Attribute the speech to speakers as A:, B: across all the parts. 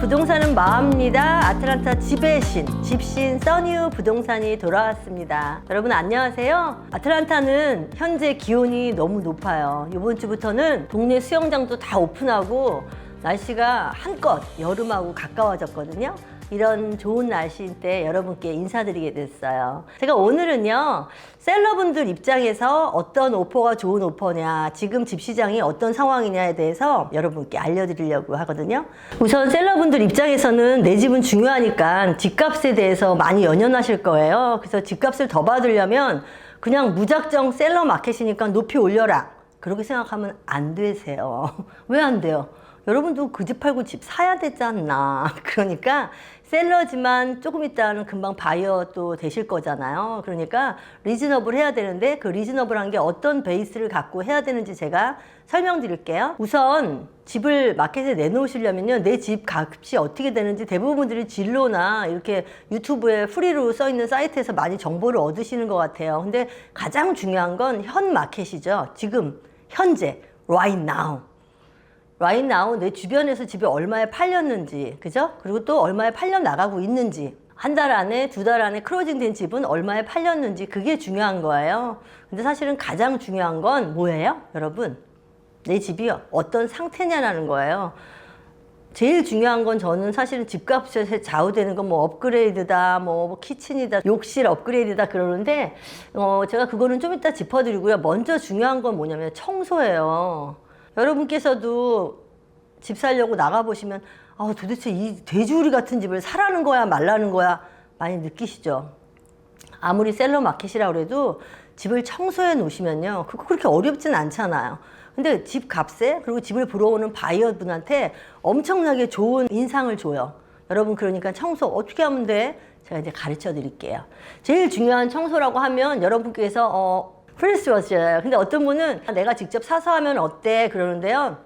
A: 부동산은 마음입니다. 아틀란타 집의 신, 집신 써니우 부동산이 돌아왔습니다. 여러분 안녕하세요. 아틀란타는 현재 기온이 너무 높아요. 이번 주부터는 동네 수영장도 다 오픈하고 날씨가 한껏 여름하고 가까워졌거든요. 이런 좋은 날씨인 때 여러분께 인사드리게 됐어요. 제가 오늘은요, 셀러분들 입장에서 어떤 오퍼가 좋은 오퍼냐, 지금 집 시장이 어떤 상황이냐에 대해서 여러분께 알려드리려고 하거든요. 우선 셀러분들 입장에서는 내 집은 중요하니까 집값에 대해서 많이 연연하실 거예요. 그래서 집값을 더 받으려면 그냥 무작정 셀러 마켓이니까 높이 올려라. 그렇게 생각하면 안 되세요. 왜 안 돼요? 여러분도 그 집 팔고 집 사야 되지 않나. 그러니까 셀러지만 조금 있다는 금방 바이어 또 되실 거잖아요. 그러니까 리즈너블 해야 되는데 그 리즈너블한 게 어떤 베이스를 갖고 해야 되는지 제가 설명드릴게요. 우선 집을 마켓에 내놓으시려면요. 내 집 값이 어떻게 되는지 대부분들이 진로나 이렇게 유튜브에 프리로 써 있는 사이트에서 많이 정보를 얻으시는 것 같아요. 근데 가장 중요한 건 현 마켓이죠. 지금 현재 right now. Right now 내 주변에서 집이 얼마에 팔렸는지, 그죠? 그리고 또 얼마에 팔려 나가고 있는지, 한 달 안에, 두 달 안에 클로징 된 집은 얼마에 팔렸는지, 그게 중요한 거예요. 근데 사실은 가장 중요한 건 뭐예요? 여러분, 내 집이 어떤 상태냐라는 거예요. 제일 중요한 건 저는 사실은 집값에 좌우되는 건 뭐 업그레이드다, 뭐 키친이다, 욕실 업그레이드다 그러는데, 어, 제가 그거는 좀 이따 짚어드리고요. 먼저 중요한 건 뭐냐면 청소예요. 여러분께서도 집 살려고 나가보시면, 아, 도대체 이 돼지우리 같은 집을 사라는 거야, 말라는 거야, 많이 느끼시죠? 아무리 셀러 마켓이라 그래도 집을 청소해 놓으시면요. 그거 그렇게 어렵진 않잖아요. 근데 집 값에 그리고 집을 보러 오는 바이어 분한테 엄청나게 좋은 인상을 줘요. 여러분 그러니까 청소 어떻게 하면 돼? 제가 이제 가르쳐 드릴게요. 제일 중요한 청소라고 하면 여러분께서 어 프레스워시예요. 근데 어떤 분은 내가 직접 사서 하면 어때? 그러는데요.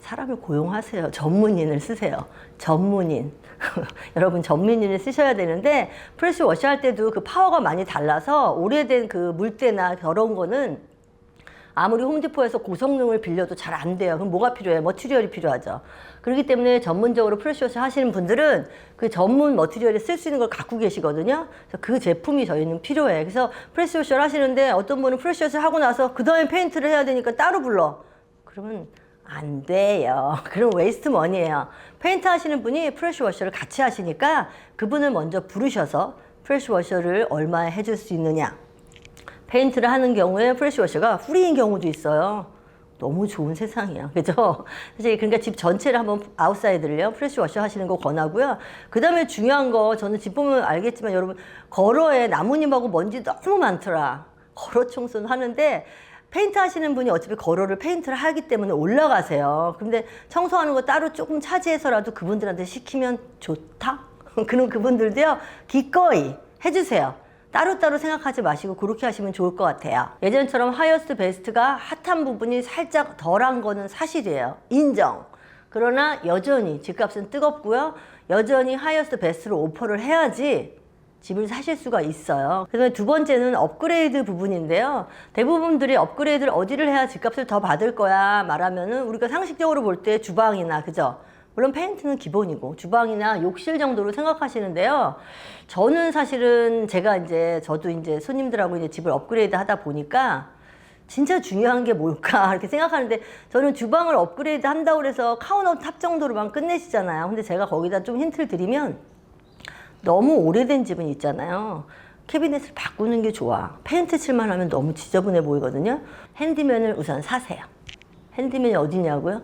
A: 사람을 고용하세요. 전문인을 쓰세요. 전문인. 여러분 전문인을 쓰셔야 되는데 프레시 워시 할 때도 그 파워가 많이 달라서 오래된 그 물때나 더러운 거는 아무리 홈디포에서 고성능을 빌려도 잘 안 돼요. 그럼 뭐가 필요해? 머티리얼이 필요하죠. 그렇기 때문에 전문적으로 프레시워시 하시는 분들은 그 전문 머티리얼에 쓸수 있는 걸 갖고 계시거든요. 그래서 그 제품이 저희는 필요해. 그래서 프레시워시를 하시는데 어떤 분은 프레시워시를 하고 나서 그 다음에 페인트를 해야 되니까 따로 불러. 그러면 안 돼요. 그럼 웨이스트 머니예요. 페인트 하시는 분이 프레시 워셔를 같이 하시니까 그분을 먼저 부르셔서 프레시 워셔를 얼마에 해줄 수 있느냐. 페인트를 하는 경우에 프레시 워셔가 프리인 경우도 있어요. 너무 좋은 세상이야. 그죠? 사실 그러니까 집 전체를 한번 아웃사이드를요. 프레시 워셔 하시는 거 권하고요. 그다음에 중요한 거 저는 집 보면 알겠지만 여러분 걸어에 나뭇잎하고 먼지 너무 많더라. 걸어 청소는 하는데 페인트 하시는 분이 어차피 걸어를 페인트를 하기 때문에 올라가세요. 근데 청소하는 거 따로 조금 차지해서라도 그분들한테 시키면 좋다? 그럼 그분들도요, 기꺼이 해주세요. 따로따로 생각하지 마시고 그렇게 하시면 좋을 것 같아요. 예전처럼 하이어스트 베스트가 핫한 부분이 살짝 덜한 거는 사실이에요. 인정. 그러나 여전히 집값은 뜨겁고요. 여전히 하이어스트 베스트로 오퍼를 해야지 집을 사실 수가 있어요. 그래서 두 번째는 업그레이드 부분인데요. 대부분들이 업그레이드를 어디를 해야 집값을 더 받을 거야 말하면은 우리가 상식적으로 볼 때 주방이나 그죠? 물론 페인트는 기본이고 주방이나 욕실 정도로 생각하시는데요. 저는 사실은 제가 이제 저도 이제 손님들하고 이제 집을 업그레이드 하다 보니까 진짜 중요한 게 뭘까 이렇게 생각하는데 저는 주방을 업그레이드 한다고 그래서 카운터 탑 정도로만 끝내시잖아요. 근데 제가 거기다 좀 힌트를 드리면 너무 오래된 집은 있잖아요. 캐비넷을 바꾸는 게 좋아. 페인트 칠만 하면 너무 지저분해 보이거든요. 핸디맨을 우선 사세요. 핸디맨이 어디냐고요?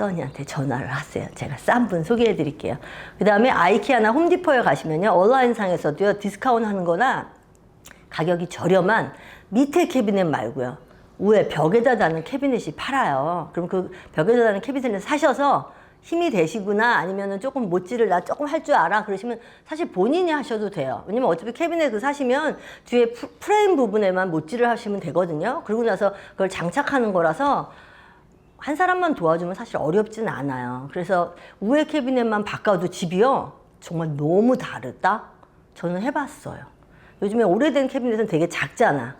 A: 써니한테 전화를 하세요. 제가 싼 분 소개해 드릴게요. 그 다음에 아이키아나 홈디포에 가시면요. 온라인상에서도요. 디스카운트 하는 거나 가격이 저렴한 밑에 캐비넷 말고요. 위에 벽에다 다는 캐비넷이 팔아요. 그럼 그 벽에다 다는 캐비넷을 사셔서 힘이 되시구나 아니면은 조금 못질을 나 조금 할 줄 알아 그러시면 사실 본인이 하셔도 돼요. 왜냐면 어차피 캐비넷 그 사시면 뒤에 프- 프레임 부분에만 못질을 하시면 되거든요. 그러고 나서 그걸 장착하는 거라서 한 사람만 도와주면 사실 어렵진 않아요. 그래서 위에 캐비넷만 바꿔도 집이요. 정말 너무 다르다? 저는 해봤어요. 요즘에 오래된 캐비넷은 되게 작잖아.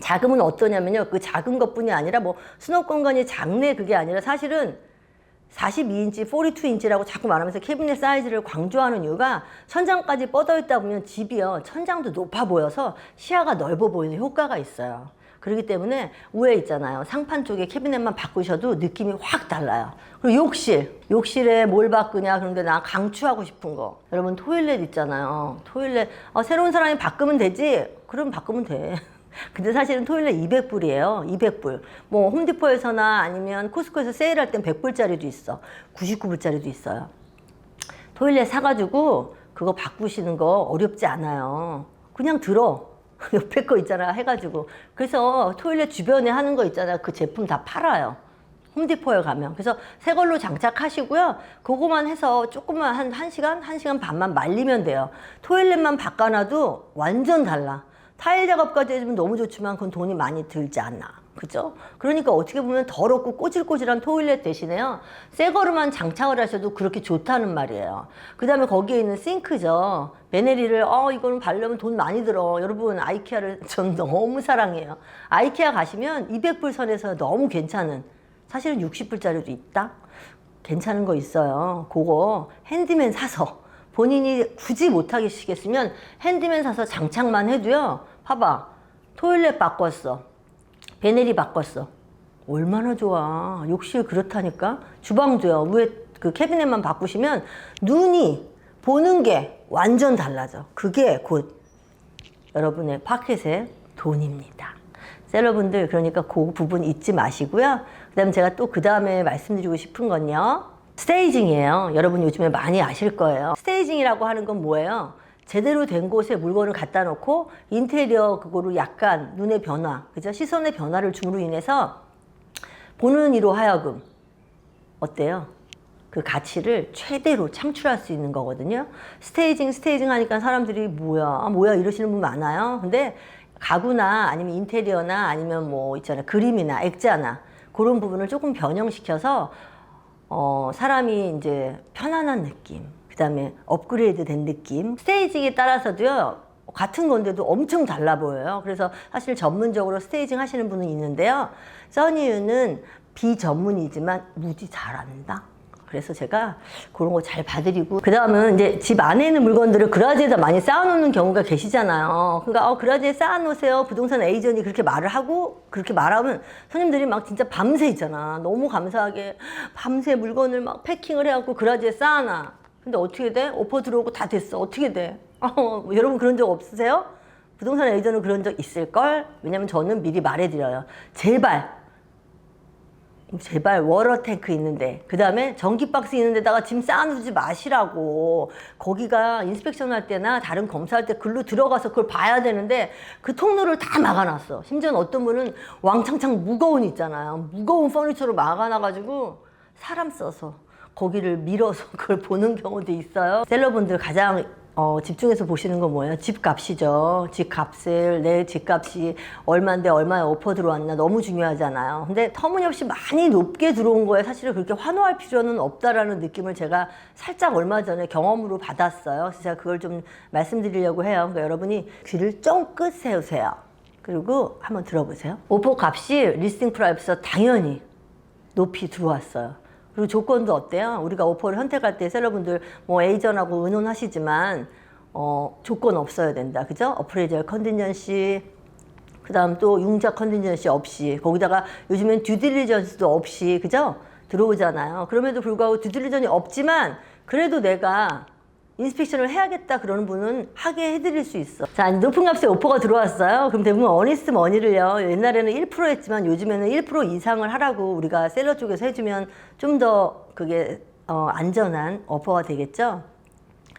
A: 작으면 어떠냐면요. 그 작은 것 뿐이 아니라 뭐 수납 공간이 작네 그게 아니라 사실은 42인치, 42인치라고 자꾸 말하면서 캐비넷 사이즈를 강조하는 이유가 천장까지 뻗어 있다 보면 집이요 천장도 높아 보여서 시야가 넓어 보이는 효과가 있어요. 그렇기 때문에 위에 있잖아요. 상판 쪽에 캐비넷만 바꾸셔도 느낌이 확 달라요. 그리고 욕실. 욕실에 뭘 바꾸냐. 그런데 나 강추하고 싶은 거. 여러분 토일렛 있잖아요. 토일렛. 어, 새로운 사람이 바꾸면 되지? 그럼 바꾸면 돼. 근데 사실은 토일렛 200불이에요. 200불. 뭐 홈디포에서나 아니면 코스코에서 세일할 땐 100불짜리도 있어. 99불짜리도 있어요. 토일렛 사가지고 그거 바꾸시는 거 어렵지 않아요. 그냥 들어. 옆에 거 있잖아 해가지고. 그래서 토일렛 주변에 하는 거 있잖아. 그 제품 다 팔아요. 홈디포에 가면. 그래서 새 걸로 장착하시고요. 그거만 해서 조금만 한 1시간, 1시간 반만 말리면 돼요. 토일렛만 바꿔놔도 완전 달라. 타일 작업까지 해주면 너무 좋지만 그건 돈이 많이 들지 않아. 그죠? 그러니까 어떻게 보면 더럽고 꼬질꼬질한 토일렛 대신에요. 새 거로만 장착을 하셔도 그렇게 좋다는 말이에요. 그 다음에 거기에 있는 싱크죠. 베네리를, 어, 이거는 바르려면 돈 많이 들어. 여러분, 아이케아를 전 너무 사랑해요. 아이케아 가시면 200불 선에서 너무 괜찮은, 사실은 60불짜리도 있다? 괜찮은 거 있어요. 그거 핸디맨 사서 본인이 굳이 못하시겠으면 핸디맨 사서 장착만 해도요. 봐봐. 토일렛 바꿨어. 베네리 바꿨어. 얼마나 좋아. 욕실 그렇다니까. 주방도요. 위에 그 캐비넷만 바꾸시면 눈이 보는 게 완전 달라져. 그게 곧 여러분의 파켓의 돈입니다. 여러분들 그러니까 그 부분 잊지 마시고요. 그다음에 제가 또 그 다음에 말씀드리고 싶은 건요. 스테이징이에요. 여러분 요즘에 많이 아실 거예요. 스테이징이라고 하는 건 뭐예요? 제대로 된 곳에 물건을 갖다 놓고 인테리어 그거로 약간 눈의 변화, 그죠? 시선의 변화를 줌으로 인해서 보는 이로 하여금 어때요? 그 가치를 최대로 창출할 수 있는 거거든요. 스테이징, 스테이징 하니까 사람들이 뭐야, 아, 뭐야 이러시는 분 많아요. 근데 가구나 아니면 인테리어나 아니면 뭐 있잖아요. 그림이나 액자나 그런 부분을 조금 변형시켜서 어, 사람이 이제 편안한 느낌, 그 다음에 업그레이드 된 느낌. 스테이징에 따라서도요, 같은 건데도 엄청 달라 보여요. 그래서 사실 전문적으로 스테이징 하시는 분은 있는데요. 써니유는 비전문이지만 무지 잘한다. 그래서 제가 그런 거 잘 봐드리고 그 다음은 이제 집 안에 있는 물건들을 그라지에다 많이 쌓아놓는 경우가 계시잖아요. 그러니까 어, 그라지에 쌓아놓으세요. 부동산 에이전이 그렇게 말을 하고 그렇게 말하면 손님들이 막 진짜 밤새 있잖아. 너무 감사하게 밤새 물건을 막 패킹을 해갖고 그라지에 쌓아놔. 근데 어떻게 돼? 오퍼 들어오고 다 됐어. 어떻게 돼? 어, 여러분 그런 적 없으세요? 부동산 에이전은 그런 적 있을걸? 왜냐면 저는 미리 말해드려요. 제발 제발 워러 탱크 있는데 그 다음에 전기 박스 있는 데다가 짐 쌓아두지 마시라고 거기가 인스펙션 할 때나 다른 검사할 때 글로 들어가서 그걸 봐야 되는데 그 통로를 다 막아놨어 심지어는 어떤 분은 왕창창 무거운 있잖아요 무거운 퍼니처로 막아놔가지고 사람 써서 거기를 밀어서 그걸 보는 경우도 있어요 셀러분들 가장 어, 집중해서 보시는 건 뭐예요? 집값이죠. 집값을 내 집값이 얼마인데 얼마에 오퍼 들어왔나 너무 중요하잖아요. 근데 터무니없이 많이 높게 들어온 거에 사실은 그렇게 환호할 필요는 없다라는 느낌을 제가 살짝 얼마 전에 경험으로 받았어요. 그래서 제가 그걸 좀 말씀드리려고 해요. 그러니까 여러분이 귀를 쫑긋 세우세요. 그리고 한번 들어보세요. 오퍼 값이 리스팅 프라이브에서 당연히 높이 들어왔어요. 그리고 조건도 어때요? 우리가 오퍼를 선택할 때 셀러분들 뭐 에이전하고 의논하시지만 어, 조건 없어야 된다. 그죠? 어프레이저 컨디전시 그 다음 또 융자 컨디전시 없이 거기다가 요즘엔 듀딜리전스도 없이 그죠? 들어오잖아요. 그럼에도 불구하고 듀딜리전이 없지만 그래도 내가 인스펙션을 해야겠다 그러는 분은 하게 해드릴 수 있어. 자, 높은 값에 오퍼가 들어왔어요. 그럼 대부분 어니스트 머니를요. 옛날에는 1% 했지만 요즘에는 1% 이상을 하라고 우리가 셀러 쪽에서 해주면 좀 더 그게 어, 안전한 오퍼가 되겠죠.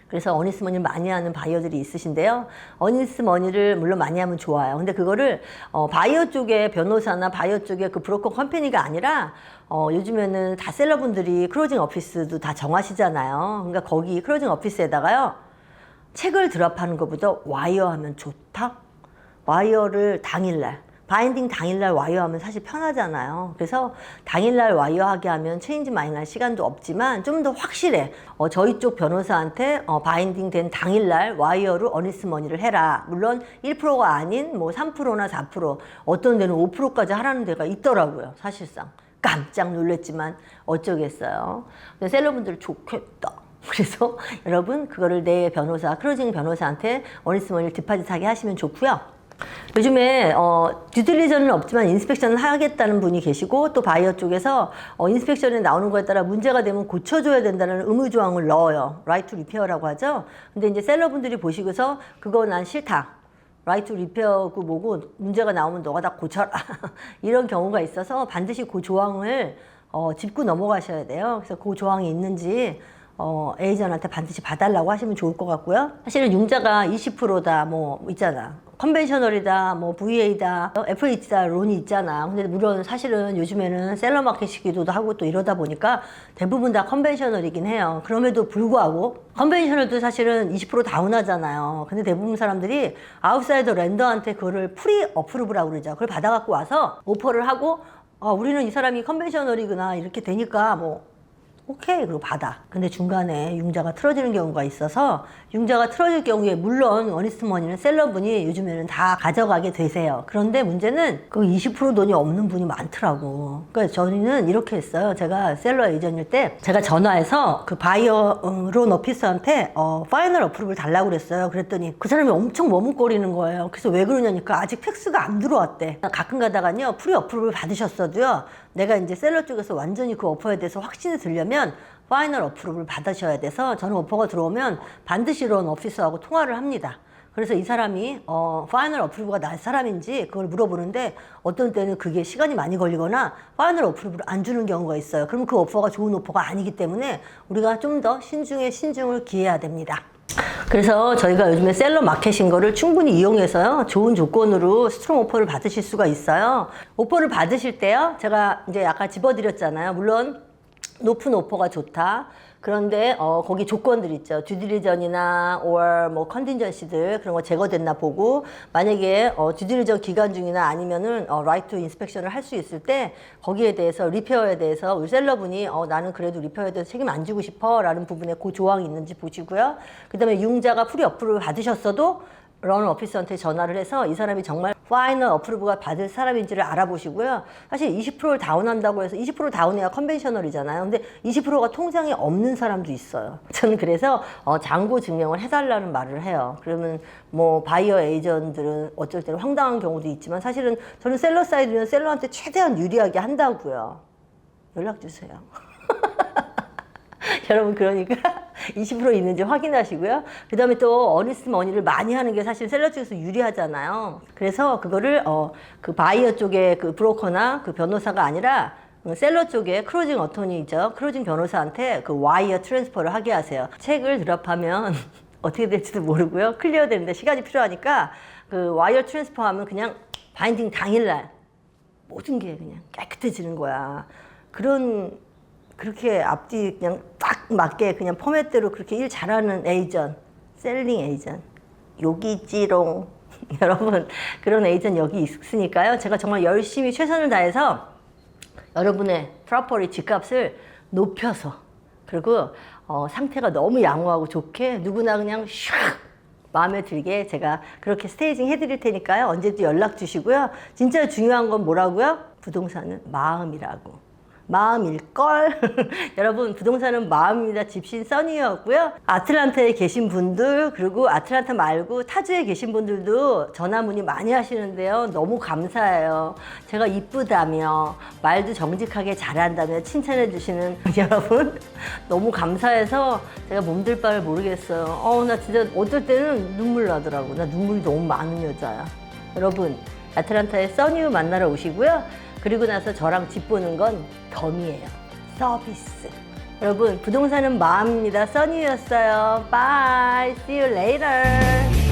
A: 그래서 어니스 머니를 많이 하는 바이어들이 있으신데요. 어니스 머니를 물론 많이 하면 좋아요. 근데 그거를 어, 바이어 쪽의 변호사나 바이어 쪽의 그 브로커 컴퍼니가 아니라 어, 요즘에는 다 셀러분들이 크로징 오피스도 다 정하시잖아요. 그러니까 거기 크로징 오피스에다가요. 책을 드랍하는 것보다 와이어 하면 좋다? 와이어를 당일날 바인딩 당일날 와이어 하면 사실 편하잖아요. 그래서 당일날 와이어 하게 하면 체인지 많이 날 시간도 없지만 좀 더 확실해. 어, 저희 쪽 변호사한테 어, 바인딩 된 당일날 와이어로 어니스 머니를 해라. 물론 1%가 아닌 뭐 3%나 4% 어떤 데는 5%까지 하라는 데가 있더라고요. 사실상. 깜짝 놀랐지만 어쩌겠어요. 셀러분들 좋겠다. 그래서 여러분 그거를 내 변호사, 크로징 변호사한테 어니스머니를 디파짓하게 하시면 좋고요. 요즘에 어, 듀딜리전은 없지만 인스펙션을 하겠다는 분이 계시고 또 바이어 쪽에서 어, 인스펙션에 나오는 거에 따라 문제가 되면 고쳐줘야 된다는 의무 조항을 넣어요. 라이트 투 리페어라고 하죠. 근데 이제 셀러분들이 보시고서 그거 난 싫다. 라이트 투 리페어고 뭐고 문제가 나오면 너가 다 고쳐라. 이런 경우가 있어서 반드시 그 조항을 어, 짚고 넘어가셔야 돼요. 그래서 그 조항이 있는지 어, 에이전한테 반드시 봐달라고 하시면 좋을 것 같고요. 사실은 융자가 20%다, 뭐, 있잖아. 컨벤셔널이다, 뭐, VA다, FH다, 론이 있잖아. 근데 물론 사실은 요즘에는 셀러 마켓이기도 하고 또 이러다 보니까 대부분 다 컨벤셔널이긴 해요. 그럼에도 불구하고 컨벤셔널도 사실은 20% 다운하잖아요. 근데 대부분 사람들이 아웃사이더 랜더한테 그거를 프리 어프루브라고 그러죠. 그걸 받아갖고 와서 오퍼를 하고 아, 우리는 이 사람이 컨벤셔널이구나 이렇게 되니까 뭐 오케이 그리고 받아. 근데 중간에 융자가 틀어지는 경우가 있어서 융자가 틀어질 경우에 물론 어니스트 머니는 셀러분이 요즘에는 다 가져가게 되세요. 그런데 문제는 그 20% 돈이 없는 분이 많더라고. 그러니까 저희는 이렇게 했어요. 제가 셀러 에이전일 때 제가 전화해서 그 바이어 어, 론 오피스한테 어, 파이널 어프로브를 달라고 그랬어요. 그랬더니 그 사람이 엄청 머뭇거리는 거예요. 그래서 왜 그러냐니까 아직 팩스가 안 들어왔대. 가끔 가다가요 프리 어프로브를 받으셨어도요 내가 이제 셀러 쪽에서 완전히 그 오퍼에 대해서 확신이 들려면 파이널 어프로브를 받으셔야 돼서 저는 오퍼가 들어오면 반드시 론 오피서하고 통화를 합니다. 그래서 이 사람이 어 파이널 어프로브가 날 사람인지 그걸 물어보는데 어떤 때는 그게 시간이 많이 걸리거나 파이널 어프로브를 안 주는 경우가 있어요. 그러면 그 오퍼가 좋은 오퍼가 아니기 때문에 우리가 좀 더 신중에 신중을 기해야 됩니다. 그래서 저희가 요즘에 셀러 마켓인 거를 충분히 이용해서요. 좋은 조건으로 스트롱 오퍼를 받으실 수가 있어요. 오퍼를 받으실 때요. 제가 이제 아까 집어드렸잖아요. 물론 높은 오퍼가 좋다. 그런데 어 거기 조건들 있죠. 듀딜리전이나 or 뭐 컨딘전시들 그런 거 제거됐나 보고 만약에 어 듀딜리전 기간 중이나 아니면은 어 라이트 인스펙션을 할 수 있을 때 거기에 대해서 리페어에 대해서 우리 셀러분이 어 나는 그래도 리페어에 대해서 책임 안 지고 싶어라는 부분에 그 조항이 있는지 보시고요. 그다음에 융자가 프리 어프를 받으셨어도 런 오피스한테 전화를 해서 이 사람이 정말 파이널 어프로브가 받을 사람인지를 알아보시고요. 사실 20%를 다운한다고 해서 20% 다운해야 컨벤셔널이잖아요. 근데 20%가 통장에 없는 사람도 있어요. 저는 그래서 어, 잔고 증명을 해달라는 말을 해요. 그러면 뭐 바이어 에이전트들은 어쩔 때는 황당한 경우도 있지만 사실은 저는 셀러 사이드는 셀러한테 최대한 유리하게 한다고요. 연락 주세요. 여러분 그러니까 20% 있는지 확인하시고요. 그 다음에 또 어니스트 머니를 많이 하는 게 사실 셀러 쪽에서 유리하잖아요. 그래서 그거를 어, 그 바이어 쪽에 그 브로커나 그 변호사가 아니라 그 셀러 쪽에 크로징 어토니죠. 크로징 변호사한테 그 와이어 트랜스퍼를 하게 하세요. 책을 드랍하면 어떻게 될지도 모르고요. 클리어 되는데 시간이 필요하니까 그 와이어 트랜스퍼 하면 그냥 바인딩 당일날 모든 게 그냥 깨끗해지는 거야. 그런 그렇게 앞뒤 그냥 딱 맞게 그냥 포맷대로 그렇게 일 잘하는 에이전, 셀링 에이전. 여기 있지롱. 여러분, 그런 에이전 여기 있으니까요. 제가 정말 열심히 최선을 다해서 여러분의 프로퍼리 집값을 높여서 그리고 어, 상태가 너무 양호하고 좋게 누구나 그냥 샥 마음에 들게 제가 그렇게 스테이징 해드릴 테니까요. 언제든 연락 주시고요. 진짜 중요한 건 뭐라고요? 부동산은 마음이라고. 마음일걸? 여러분, 부동산은 마음입니다. 집신 써니였고요. 아틀란타에 계신 분들, 그리고 아틀란타 말고 타주에 계신 분들도 전화 문의 많이 하시는데요. 너무 감사해요. 제가 이쁘다며, 말도 정직하게 잘한다며 칭찬해 주시는 여러분, 너무 감사해서 제가 몸둘 바를 모르겠어요. 어, 나 진짜 어떨 때는 눈물 나더라고. 나 눈물이 너무 많은 여자야. 여러분, 아틀란타에 써니우 만나러 오시고요. 그리고 나서 저랑 집 보는 건 덤이에요. 서비스. 여러분, 부동산은 마음입니다. 써니였어요. Bye. See you later.